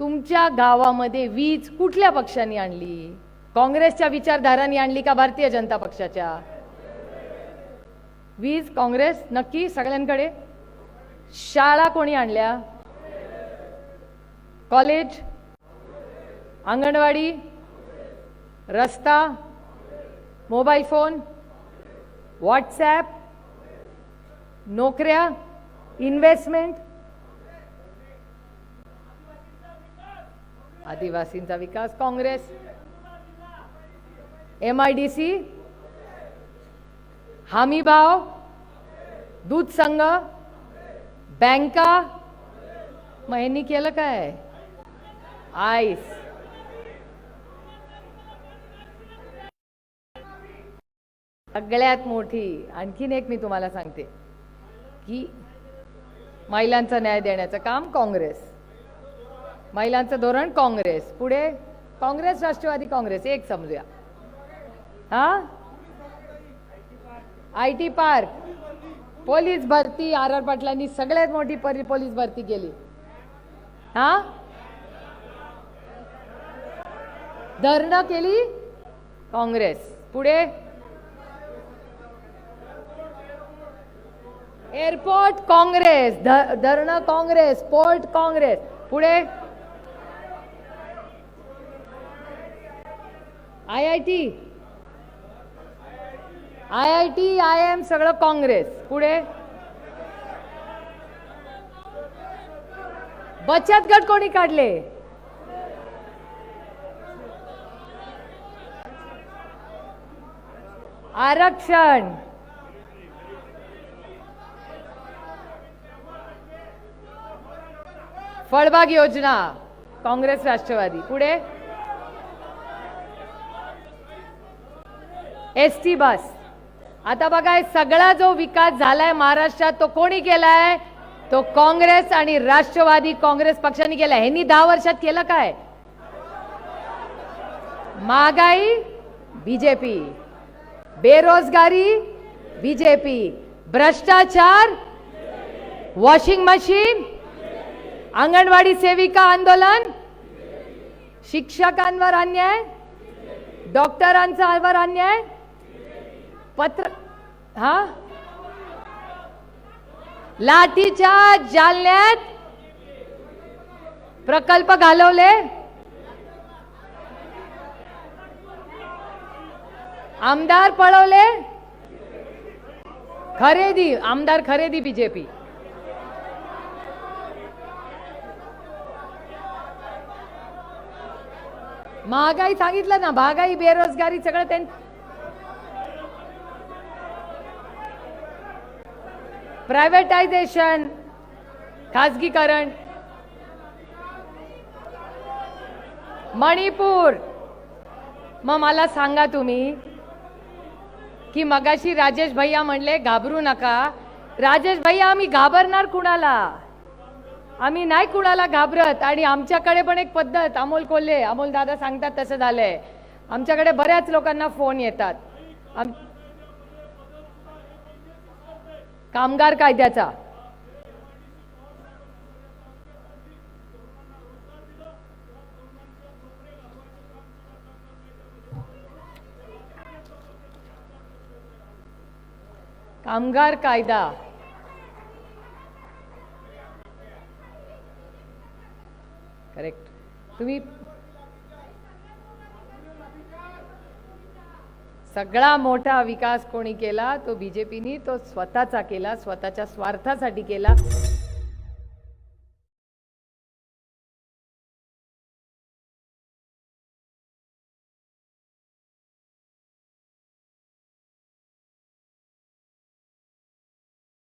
तुमच्या गावामध्ये वीज कुठल्या पक्षाने आणली? काँग्रेसच्या विचारधारांनी आणली का भारतीय जनता पक्षाच्या? वीज काँग्रेस नक्की सगळ्यांकडे? शाळा कोणी आणल्या? कॉलेज? अंगणवाडी? रस्ता? Mobile phone? व्हॉट्सॲप? नोकऱ्या? इन्व्हेस्टमेंट? आदिवासींचा विकास Congress M I D C हमी भाव दूध संघ बँका. मग यांनी केलं काय? आईस. सगळ्यात मोठी आणखीन एक मी तुम्हाला सांगते की महिलांचा न्याय देण्याचं काम काँग्रेस. महिलांचं धोरण काँग्रेस. पुढे काँग्रेस राष्ट्रवादी काँग्रेस एक समजूया. हा? I T park. पोलीस भरती आर आर पाटलांनी सगळ्यात मोठी परी पोलीस भरती केली. हा? धरणं केली काँग्रेस. पुढे? एअरपोर्ट काँग्रेस. धरणं काँग्रेस. पोर्ट काँग्रेस. पुढे? I I T. I I T I M सगळं काँग्रेस. पुढे? बचत गट कोणी काढले? आरक्षण. फळबाग योजना. काँग्रेस राष्ट्रवादी. पुढे? S T bus. आता बघा सगळा जो विकास झालाय महाराष्ट्रात तो कोणी केलाय? तो काँग्रेस आणि राष्ट्रवादी काँग्रेस पक्षाने केलाय. ह्यांनी दहा वर्षात केलं काय? महागाई बीजेपी बेरोजगारी बीजेपी भ्रष्टाचार वॉशिंग मशीन अंगणवाडी सेविका आंदोलन शिक्षकांवर अन्याय डॉक्टरांचा अन्याय पत्र हा? लाठीच्या जालन्यात प्रकल्प घालवले. आमदार पळवले. खरेदी आमदार खरेदी बीजेपी. महागाई सांगितलं ना महागाई बेरोजगारी सगळं त्यांनी प्रायव्हेटायझेशन खाजगीकरण. मणिपूर. मग मला सांगा तुम्ही की मगाशी राजेश भैया म्हणले घाबरू नका. राजेश भैया आम्ही घाबरणार कुणाला? आम्ही नाही कुणाला घाबरत. आणि आमच्याकडे पण एक पद्धत अमोल कोल्हे अमोल दादा सांगतात तसं झालंय. आमच्याकडे बऱ्याच लोकांना फोन येतात. आम- कामगार कायद्याचा. कामगार कायदा. करेक्ट तुम्ही सगळा मोठा विकास कोणी केला तो बीजेपीनी तो स्वतःचा केला स्वतःच्या स्वार्थासाठी केला.